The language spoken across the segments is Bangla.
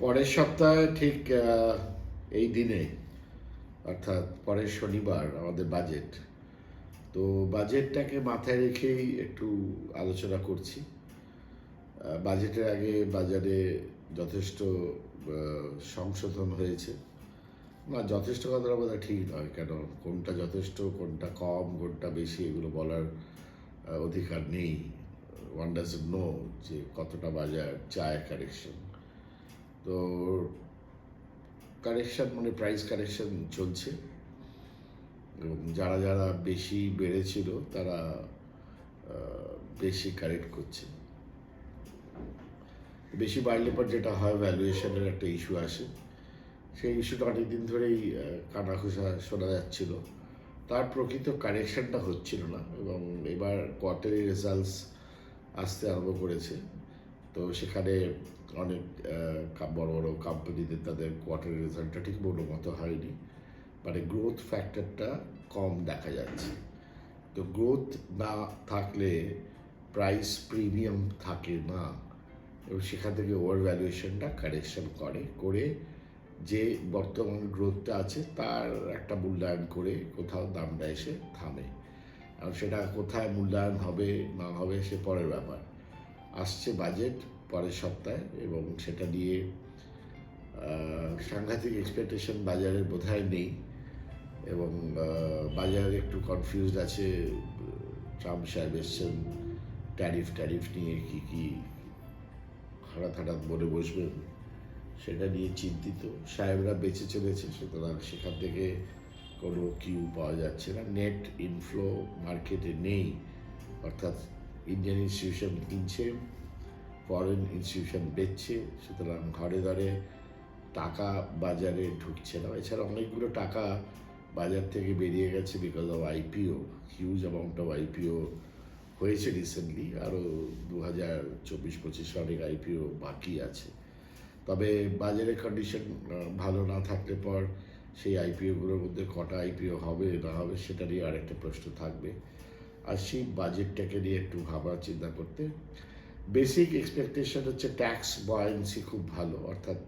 পরের সপ্তাহে ঠিক এই দিনে, অর্থাৎ পরের শনিবার আমাদের বাজেট তো বাজেটটাকে মাথায় রেখেই একটু আলোচনা করছি। বাজেটের আগে বাজারে যথেষ্ট সংশোধন হয়েছে। না, যথেষ্ট কথাটা বোধ ঠিক নয়, কেন কোনটা যথেষ্ট, কোনটা কম, কোনটা বেশি এগুলো বলার অধিকার নেই। ওয়ান ডাজ নো যে কতটা বাজার চায় কারেকশন তো কারেকশন মানে প্রাইস কারেকশন চলছে। এবং যারা যারা বেশি বেড়েছিল, তারা বেশি কারেক্ট করছে। বেশি বাড়লে পর যেটা হয় ভ্যালুয়েশনের একটা ইস্যু আসে। সেই ইস্যুটা অনেকদিন ধরেই কানাঘুষা শোনা যাচ্ছিল। তার প্রকৃত কারেকশনটা হচ্ছিল না এবং এবার কোয়ার্টারি রেজাল্টস আসতে আরম্ভ করেছে। তো সেখানে অনেক বড় বড় কোম্পানিদের তাদের কোয়ার্টার রেজাল্টটা ঠিক মতো মতো হয়নি। মানে গ্রোথ ফ্যাক্টরটা কম দেখা যাচ্ছে। তো গ্রোথ না থাকলে প্রাইস প্রিমিয়াম থাকে না। এবং সেখান থেকে ওভার ভ্যালুয়েশনটা কারেকশন করে করে যে বর্তমান গ্রোথটা আছে তার একটা মূল্যায়ন করে কোথাও দামটা এসে থামে। আর সেটা কোথায় মূল্যায়ন হবে না হবে সে পরের ব্যাপার। আসছে বাজেট পরের সপ্তাহে এবং সেটা নিয়ে সাংঘাতিক এক্সপেকটেশন বাজারের বোধহয় নেই এবং বাজার একটু কনফিউজড আছে ট্রাম্প সাহেব এসছেন ট্যারিফ ট্যারিফ নিয়ে কি কি হঠাৎ হঠাৎ বলে বসবেন সেটা নিয়ে চিন্তিত। সাহেবরা বেঁচে চলেছে, সুতরাং সেখান থেকে কোনো কিউ পাওয়া যাচ্ছে না। নেট ইনফ্লো মার্কেটে নেই, অর্থাৎ ইন্ডিয়ান ইনস্টিটিউশন কিনছে ফরেন ইনস্টিটিউশন বেচছে, সুতরাং ঘরে ঘরে টাকা বাজারে ঢুকছে না। এছাড়া অনেকগুলো টাকা বাজার থেকে বেরিয়ে গেছে because of IPO huge amount of IPO হয়েছে রিসেন্টলি আরও দু হাজার চব্বিশ, পঁচিশে অনেক আইপিও বাকি আছে। তবে বাজারের কন্ডিশন ভালো না থাকলে পর সেই আইপিওগুলোর মধ্যে কটা আইপিও হবে, না হবে, সেটা নিয়ে আরেকটা প্রশ্ন থাকবে। আর সেই বাজেটটাকে নিয়ে একটু ভাবা চিন্তা করতে বেসিক এক্সপেকটেশন হচ্ছে ট্যাক্স বয়েন্সি খুব ভালো, অর্থাৎ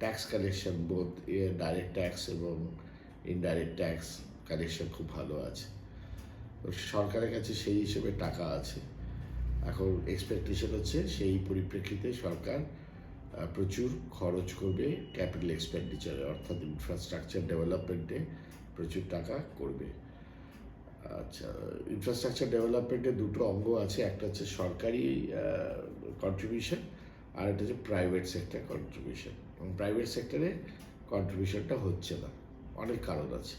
ট্যাক্স কালেকশন বোধ ডাইরেক্ট ট্যাক্স এবং ইনডাইরেক্ট ট্যাক্স কালেকশন খুব ভালো আছে। সরকারের কাছে সেই হিসেবে টাকা আছে। এখন এক্সপেকটেশন হচ্ছে সেই পরিপ্রেক্ষিতে সরকার প্রচুর খরচ করবে ক্যাপিটাল এক্সপেন্ডিচারে অর্থাৎ ইনফ্রাস্ট্রাকচার ডেভেলপমেন্টে প্রচুর টাকা করবে। আচ্ছা ইনফ্রাস্ট্রাকচার ডেভেলপমেন্টে দুটো অঙ্গ আছে, একটা হচ্ছে সরকারি কন্ট্রিবিউশন আর একটা হচ্ছে প্রাইভেট সেক্টর কন্ট্রিবিউশন এবং প্রাইভেট সেক্টরে কন্ট্রিবিউশনটা হচ্ছে না, অনেক কারণ আছে।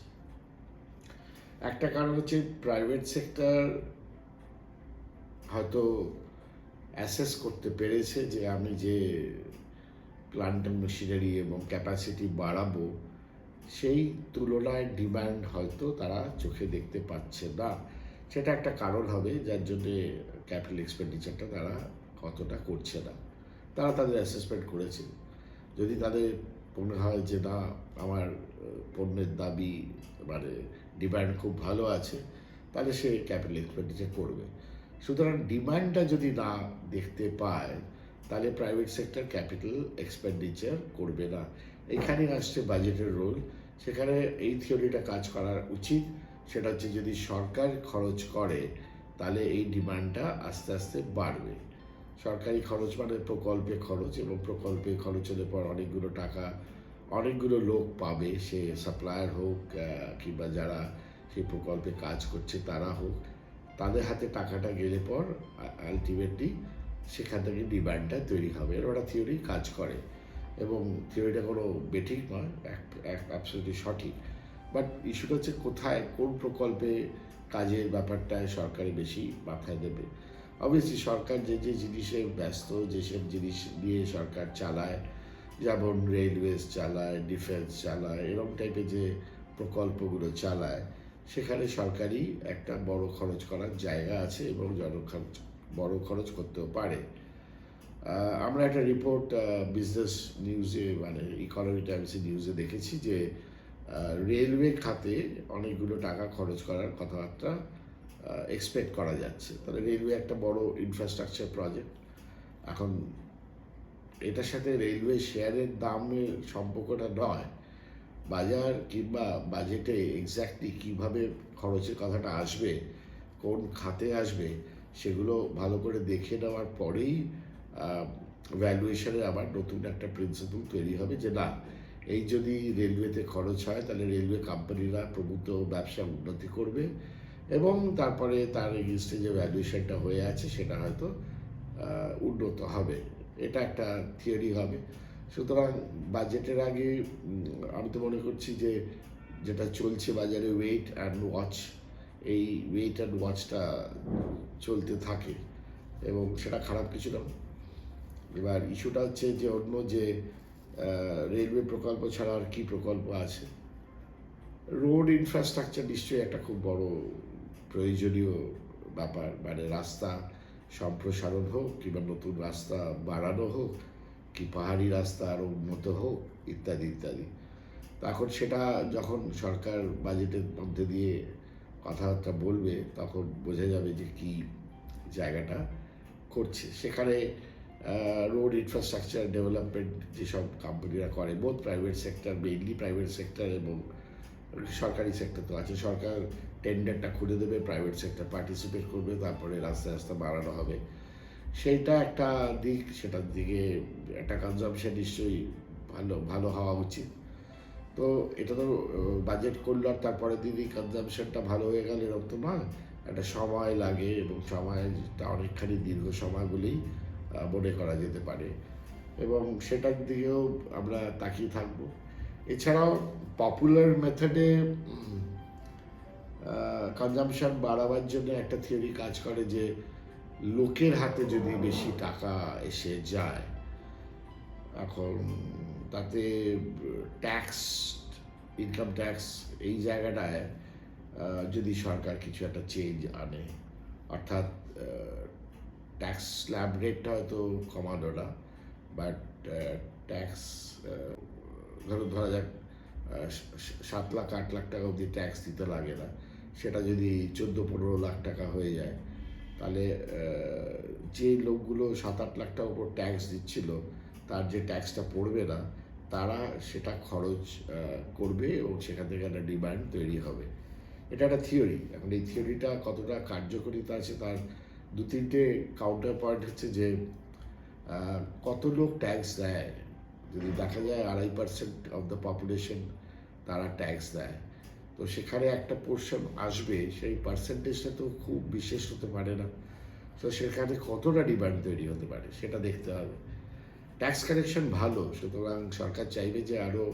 একটা কারণ হচ্ছে প্রাইভেট সেক্টর হয়তো অ্যাসেস করতে পেরেছে যে আমি যে প্লান্ট মেশিনারি এবং ক্যাপাসিটি বাড়াবো সেই তুলনায় ডিমান্ড হয়তো তারা চোখে দেখতে পাচ্ছে না। সেটা একটা কারণ হবে, যার জন্যে ক্যাপিটাল এক্সপেন্ডিচারটা তারা কতটা করছে না। তারা তাদের অ্যাসেসমেন্ট করেছে। যদি তাদের মনে হয় যে, না, আমার পণ্যের দাবি মানে ডিমান্ড খুব ভালো আছে, তাহলে সে ক্যাপিটাল এক্সপেন্ডিচার করবে। সুতরাং ডিমান্ডটা যদি না দেখতে পায়, তাহলে প্রাইভেট সেক্টর ক্যাপিটাল এক্সপেন্ডিচার করবে না। এখানে আসছে বাজেটের রোল সেখানে এই থিওরিটা কাজ করার উচিত। সেটা হচ্ছে যদি সরকার খরচ করে, তাহলে এই ডিমান্ডটা আস্তে আস্তে বাড়বে। সরকারি খরচ মানে প্রকল্পে খরচ এবং প্রকল্পে খরচ হলে পর অনেকগুলো টাকা, অনেকগুলো লোক পাবে। সে সাপ্লায়ার হোক কিংবা যারা সেই প্রকল্পে কাজ করছে তারা হোক, তাদের হাতে টাকাটা গেলে পর আলটিমেটলি সেখান থেকে ডিমান্ডটা তৈরি হবে। এর ওটা থিওরি কাজ করে। এবং থিওরিটা কোনো বেঠিক নয় অ্যাবসলিউটলি সঠিক। বাট ইস্যুটা হচ্ছে কোথায়, কোন প্রকল্পে কাজের ব্যাপারটায় সরকারি বেশি মাথায় দেবে? অবভিয়াসলি সরকার যে যে জিনিসে ব্যস্ত, যেসব জিনিস নিয়ে সরকার চালায়, যেমন রেলওয়েজ চালায় ডিফেন্স চালায়, এরকম টাইপের যে প্রকল্পগুলো চালায়, সেখানে সরকারি একটা বড় খরচ করার জায়গা আছে এবং জনখরচ, বড় খরচ করতেও পারে। আমরা একটা রিপোর্ট বিজনেস নিউজে মানে ইকোনমি টাইমসের নিউজে দেখেছি যে রেলওয়ে খাতে অনেকগুলো টাকা খরচ করার কথাবার্তা এক্সপেক্ট করা যাচ্ছে। তাহলে রেলওয়ে একটা বড় ইনফ্রাস্ট্রাকচার প্রজেক্ট এখন এটার সাথে রেলওয়ে শেয়ারের দামের সম্পর্কটা নয়। বাজার কিংবা বাজেটে এক্স্যাক্টলি কীভাবে খরচের কথাটা আসবে, কোন খাতে আসবে, সেগুলো ভালো করে দেখে নেওয়ার পরেই ভ্যালুয়েশনের আবার নতুন একটা প্রিন্সিপাল তৈরি হবে যে না, এই যদি রেলওয়েতে খরচ হয়, তাহলে রেলওয়ে কোম্পানিরা প্রভূত ব্যবসা উন্নতি করবে এবং তারপরে তার এগেনস্টে যে ভ্যালুয়েশনটা হয়ে আছে, সেটা হয়তো উন্নত হবে। এটা একটা থিওরি হবে। সুতরাং বাজেটের আগে আমি তো মনে করছি যে যেটা চলছে বাজারে ওয়েট অ্যান্ড ওয়াচ এই ওয়েট অ্যান্ড ওয়াচটা চলতে থাকে এবং সেটা খারাপ কিছু না। এবার ইস্যুটা হচ্ছে যে অন্য যে রেলওয়ে প্রকল্প ছাড়া আর কি প্রকল্প আছে? রোড ইনফ্রাস্ট্রাকচার নিশ্চয়ই একটা খুব বড় প্রয়োজনীয় ব্যাপার। মানে রাস্তা সম্প্রসারণ হোক, কিংবা নতুন রাস্তা বাড়ানো হোক, কি পাহাড়ি রাস্তা আরও উন্নত হোক, ইত্যাদি ইত্যাদি। তখন সেটা যখন সরকার বাজেটের মধ্যে দিয়ে কথাবার্তা বলবে, তখন বোঝা যাবে যে কি জায়গাটা করছে। সেখানে রোড ইনফ্রাস্ট্রাকচার ডেভেলপমেন্ট যেসব কোম্পানিরা করে বোধ private sector mainly private sector এবং সরকারি সেক্টর তো আছে। সরকার টেন্ডারটা খুলে দেবে প্রাইভেট সেক্টর পার্টিসিপেট করবে তারপরে রাস্তা রাস্তা বাড়ানো হবে। সেইটা একটা দিক সেটার দিকে একটা কনজামশন নিশ্চয়ই ভালো ভালো হওয়া উচিত। তো এটা তো বাজেট করল আর তারপরে দিদি কনজামশনটা ভালো হয়ে গেল এরকম তো নয়। একটা সময় লাগে এবং সময়টা অনেকখানি দীর্ঘ সময়গুলি আহ, মনে করা যেতে পারে। এবং সেটার দিকেও আমরা তাকিয়ে থাকব। এছাড়াও পপুলার মেথডে কনজামশন বাড়াবার জন্য একটা থিওরি কাজ করে যে, লোকের হাতে যদি বেশি টাকা এসে যায়, এখন তাতে ট্যাক্স ইনকাম ট্যাক্স এই জায়গাটায় যদি সরকার কিছু একটা চেঞ্জ আনে, অর্থাৎ ট্যাক্স স্ল্যাব রেটটা হয়তো কমানো না বাট ট্যাক্স ধরো, ধরা যাক সাত লাখ, আট লাখ টাকা অবধি ট্যাক্স দিতে লাগে না, সেটা যদি চোদ্দ, পনেরো লাখ টাকা হয়ে যায়, তাহলে যে লোকগুলো সাত, আট লাখ টাকার উপর ট্যাক্স দিচ্ছিল, তার যে ট্যাক্সটা পড়বে না, তারা সেটা খরচ করবে এবং সেখান থেকে একটা ডিমান্ড তৈরি হবে। এটা একটা থিওরি এখন এই থিওরিটা কতটা কার্যকরিতা আছে তার দু তিনটে কাউন্টার পয়েন্ট হচ্ছে যে কত লোক ট্যাক্স দেয়? যদি দেখা যায় আড়াই পার্সেন্ট অফ দ্য পপুলেশন তারা ট্যাক্স দেয়। তো সেখানে একটা পোর্শন আসবে, সেই পার্সেন্টেজটা তো খুব বিশেষ হতে পারে না। তো সেখানে কতটা ডিমান্ড তৈরি হতে পারে সেটা দেখতে হবে। ট্যাক্স কালেকশন ভালো, সুতরাং সরকার চাইবে যে আরও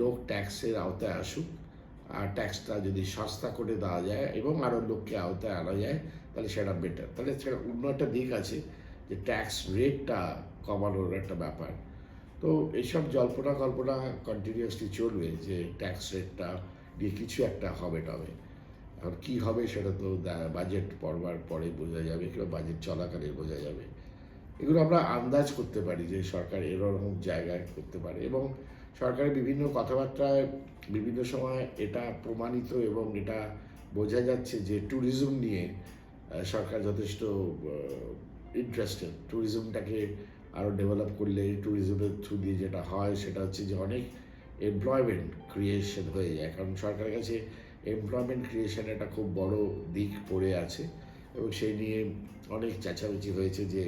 লোক ট্যাক্সের আওতায় আসুক। ট্যাক্সটা যদি সস্তা করে দেওয়া যায় এবং আরও লোককে আওতায় আনা যায়, তাহলে সেটা বেটার তাহলে সেটা অন্য একটা দিক আছে যে ট্যাক্স রেটটা কমানোর একটা ব্যাপার। তো এইসব জল্পনা কল্পনা কন্টিনিউয়াসলি চলবে যে ট্যাক্স রেটটা দিয়ে কিছু একটা হবে টবে এখন কী হবে সেটা তো বাজেট পড়বার পরে বোঝা যাবে, কিংবা বাজেট চলাকালে বোঝা যাবে। এগুলো আমরা আন্দাজ করতে পারি যে সরকার এরকম জায়গায় করতে পারে এবং সরকারের বিভিন্ন কথাবার্তায় বিভিন্ন সময় এটা প্রমাণিত এবং এটা বোঝা যাচ্ছে যে ট্যুরিজম নিয়ে সরকার যথেষ্ট ইন্টারেস্টেড ট্যুরিজমটাকে আরও ডেভেলপ করলে ট্যুরিজমের থ্রু দিয়ে যেটা হয় সেটা হচ্ছে যে অনেক এমপ্লয়মেন্ট ক্রিয়েশন হয়ে যায়। কারণ সরকারের কাছে এমপ্লয়মেন্ট ক্রিয়েশন একটা খুব বড় দিক পড়ে আছে এবং সেই নিয়ে অনেক চেঁচামেচি হয়েছে যে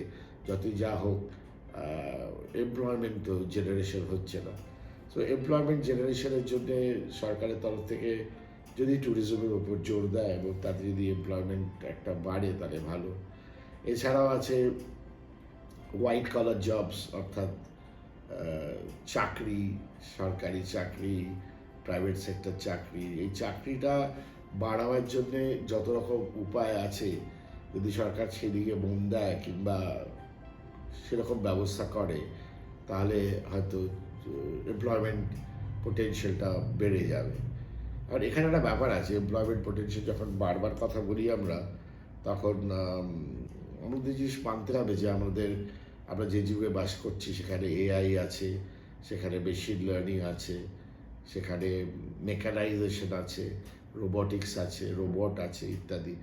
যতই যা হোক এমপ্লয়মেন্ট তো জেনারেশন হচ্ছে না। তো এমপ্লয়মেন্ট জেনারেশনের জন্য সরকারের তরফ থেকে যদি ট্যুরিজমের উপর জোর দেয় এবং তাতে যদি এমপ্লয়মেন্ট একটা বাড়ে, তাহলে ভালো। এছাড়াও আছে হোয়াইট কলার জবস অর্থাৎ চাকরি, সরকারি চাকরি প্রাইভেট সেক্টর চাকরি। এই চাকরিটা বাড়াবার জন্যে যত রকম উপায় আছে, যদি সরকার সেদিকে মন দেয় কিংবা সেরকম ব্যবস্থা করে, তাহলে হয়তো এমপ্লয়মেন্ট পোটেনশিয়ালটা বেড়ে যাবে। আর এখানে একটা ব্যাপার আছে এমপ্লয়মেন্ট পোটেনশিয়াল যখন বারবার কথা বলি আমরা, তখন আমাদের জিনিস মানতে হবে যে আমাদের, আমরা যে যুগে বাস করছি, সেখানে এআই আছে, সেখানে মেশিন লার্নিং আছে, সেখানে মেকানাইজেশন আছে রোবটিক্স আছে রোবট আছে ইত্যাদি।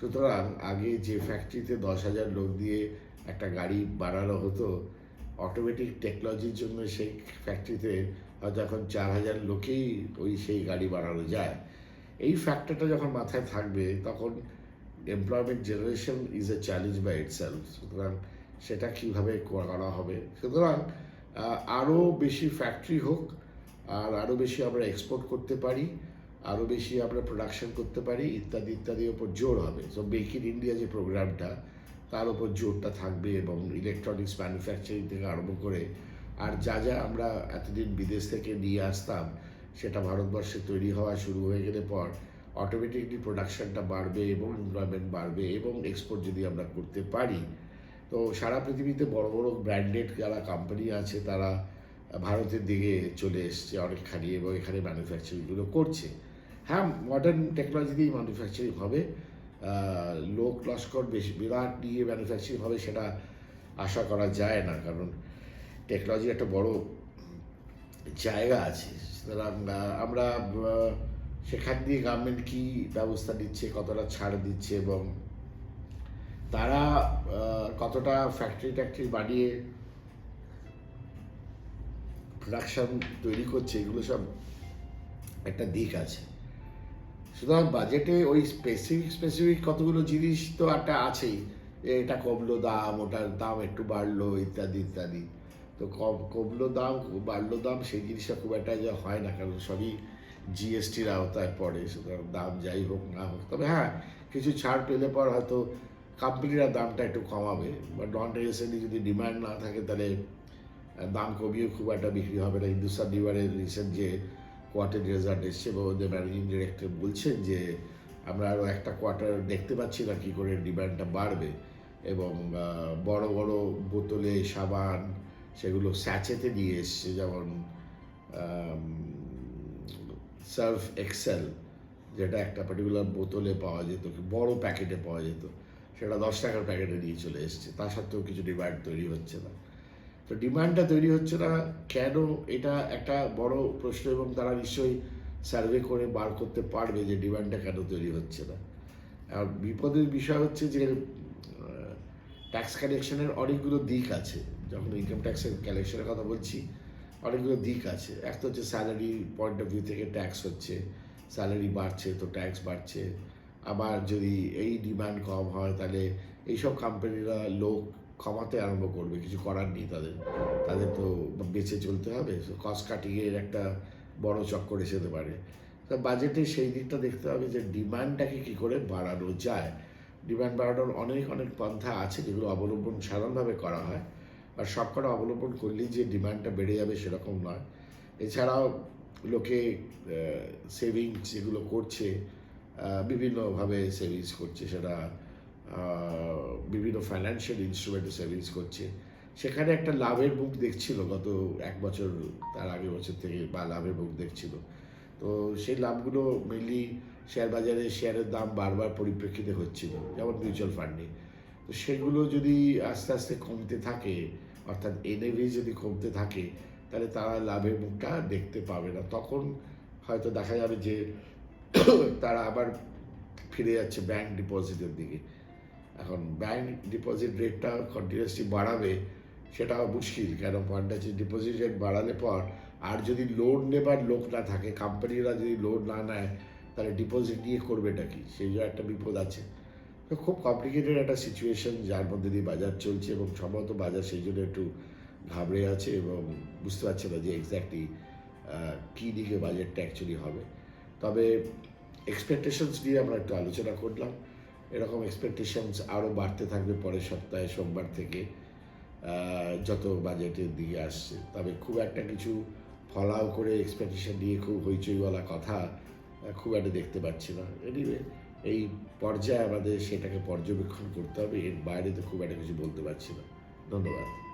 সুতরাং আগে যে ফ্যাক্টরিতে দশ হাজার লোক দিয়ে একটা গাড়ি বানানো হতো অটোমেটিক টেকনোলজির জন্য সেই ফ্যাক্টরিতে হয়তো এখন চার হাজার লোকেই ওই সেই গাড়ি বানানো যায়। এই ফ্যাক্টরটা যখন মাথায় থাকবে, তখন employment generation is a challenge by itself সুতরাং সেটা কীভাবে করা হবে? সুতরাং আরও বেশি ফ্যাক্টরি হোক, আর আরও বেশি আমরা এক্সপোর্ট করতে পারি আরও বেশি আমরা প্রোডাকশন করতে পারি, ইত্যাদি ইত্যাদির ওপর জোর হবে। সো মেক ইন ইন্ডিয়া যে প্রোগ্রামটা তার উপর জোরটা থাকবে এবং ইলেকট্রনিক্স ম্যানুফ্যাকচারিং থেকে আরম্ভ করে আর যা যা আমরা এতদিন বিদেশ থেকে নিয়ে আসতাম, সেটা ভারতবর্ষে তৈরি হওয়া শুরু হয়ে গেলে পর অটোমেটিকলি প্রোডাকশনটা বাড়বে এবং এমপ্লয়মেন্ট বাড়বে এবং এক্সপোর্ট যদি আমরা করতে পারি। তো সারা পৃথিবীতে বড় বড় ব্র্যান্ডেড যারা কোম্পানি আছে, তারা ভারতের দিকে চলে এসছে অনেকখানি এবং এখানে ম্যানুফ্যাকচারিংগুলো করছে। হ্যাঁ মডার্ন টেকনোলজি দিয়েই ম্যানুফ্যাকচারিং হবে। লোক লস্কর বেশি, বিরাট নিয়ে ম্যানুফ্যাকচারিং হবে সেটা আশা করা যায় না, কারণ টেকনোলজির একটা বড় জায়গা আছে। সুতরাং আমরা সেখান দিয়ে গভর্নমেন্ট কী ব্যবস্থা নিচ্ছে, কতটা ছাড় দিচ্ছে এবং তারা কতটা ফ্যাক্টরি ট্যাক্টরি বানিয়ে প্রোডাকশন তৈরি করছে, এগুলো সব একটা দিক আছে। সুতরাং বাজেটে ওই স্পেসিফিক স্পেসিফিক কতগুলো জিনিস তো একটা আছেই। এটা কমলো দাম, ওটার দাম একটু বাড়লো, ইত্যাদি ইত্যাদি। তো কম, কমলো দাম, বাড়লো দাম, সেই জিনিসটা খুব একটা যে হয় না, কারণ সবই জিএসটির আওতায় পড়ে, সুতরাং দাম যাই হোক না হোক। তবে হ্যাঁ কিছু ছাড় পেলে পর হয়তো কোম্পানিরা দামটা একটু কমাবে। বা নন রিসেন্টলি যদি ডিমান্ড না থাকে, তাহলে দাম কমিয়ে খুব একটা বিক্রি হবে না। হিন্দুস্তান লিভারের রিসেন্ট যে কোয়ার্টার রেজাল্ট এসছে বা ওদের ম্যানেজিং ডিরেক্টর বলছেন যে, আমরা আরও একটা কোয়ার্টার দেখতে পাচ্ছি না কী করে ডিমান্ডটা বাড়বে এবং বড় বড় বোতলে সাবান সেগুলো স্যাচেতে নিয়ে এসছে, যেমন সার্ফ এক্সেল যেটা একটা পার্টিকুলার বোতলে পাওয়া যেত বড় প্যাকেটে পাওয়া যেত, সেটা দশ টাকার প্যাকেটে নিয়ে চলে এসছে তা সত্ত্বেও কিছু ডিমান্ড তৈরি হচ্ছে না। তো ডিমান্ডটা তৈরি হচ্ছে না, কেন? এটা একটা বড় প্রশ্ন এবং তারা নিশ্চয়ই সার্ভে করে বার করতে পারবে যে ডিমান্ডটা কেন তৈরি হচ্ছে না। আর বিপদের বিষয় হচ্ছে যে ট্যাক্স কালেকশনের অনেকগুলো দিক আছে। যখন ইনকাম ট্যাক্সের কালেকশনের কথা বলছি, অনেকগুলো দিক আছে। এক তো হচ্ছে স্যালারি পয়েন্ট অফ ভিউ থেকে ট্যাক্স হচ্ছে স্যালারি বাড়ছে তো ট্যাক্স বাড়ছে। আবার যদি এই ডিমান্ড কম হয়, তাহলে এইসব কোম্পানিরা লোক কমাতে আরম্ভ করবে, কিছু করার নেই তাদের। তাদের তো বেঁচে চলতে হবে কস্ট কাটিংয়ের একটা বড় চক্কর এসে যেতে পারে। তা বাজেটে সেই দিকটা দেখতে হবে যে ডিমান্ডটাকে কী করে বাড়ানো যায়। ডিমান্ড বাড়ানোর অনেক অনেক পন্থা আছে যেগুলো অবলম্বন সাধারণভাবে করা হয়। আর সবকটা অবলম্বন করলেই যে ডিমান্ডটা বেড়ে যাবে সেরকম নয়। এছাড়াও লোকে সেভিংস যেগুলো করছে বিভিন্নভাবে সেভিংস করছে, সেটা বিভিন্ন ফাইন্যান্সিয়াল ইনস্ট্রুমেন্টে সেভিংস করছে। সেখানে একটা লাভের মুখ দেখছিল গত এক বছর, তার আগের বছর থেকে বা লাভের মুখ দেখছিল। তো সেই লাভগুলো মেনলি শেয়ার বাজারে শেয়ারের দাম বারবার পরিপ্রেক্ষিতে হচ্ছিল, যেমন মিউচুয়াল ফান্ডে তো সেগুলো যদি আস্তে আস্তে কমতে থাকে, অর্থাৎ এনএভি যদি কমতে থাকে, তাহলে তারা লাভের মুখটা দেখতে পাবে না। তখন হয়তো দেখা যাবে যে তারা আবার ফিরে যাচ্ছে ব্যাংক ডিপোজিটের দিকে। এখন ব্যাংক ডিপোজিট রেটটা কন্টিনিউসলি বাড়াবে, সেটাও মুশকিল। কেন? পয়েন্ট আছে ডিপোজিট রেট বাড়ালে পর আর যদি লোন নেবার লোক না থাকে কোম্পানিরা যদি লোন না নেয়, তাহলে ডিপোজিট নিয়ে করবেটা কি? সেই জন্য একটা বিপদ আছে। তো খুব কমপ্লিকেটেড একটা সিচুয়েশন যার মধ্যে দিয়ে বাজার চলছে এবং সম্ভবত বাজার সেই জন্য একটু ঘাবড়ে আছে এবং বুঝতে পারছে না যে এক্স্যাক্টলি কী দিকে বাজেটটা অ্যাকচুয়ালি হবে। তবে এক্সপেকটেশনস নিয়ে আমরা একটু আলোচনা করলাম। এরকম এক্সপেকটেশনস আরও বাড়তে থাকবে পরের সপ্তাহে, সোমবার থেকে যত বাজেটের দিকে আসছে। তবে খুব একটা কিছু ফলাও করে এক্সপেকটেশন নিয়ে খুব হইচইওয়ালা কথা খুব একটা দেখতে পাচ্ছি না। এনিওয়ে এই পর্যায়ে আমাদের সেটাকে পর্যবেক্ষণ করতে হবে, এর বাইরে তো খুব একটা কিছু বলতে পারছি না। ধন্যবাদ।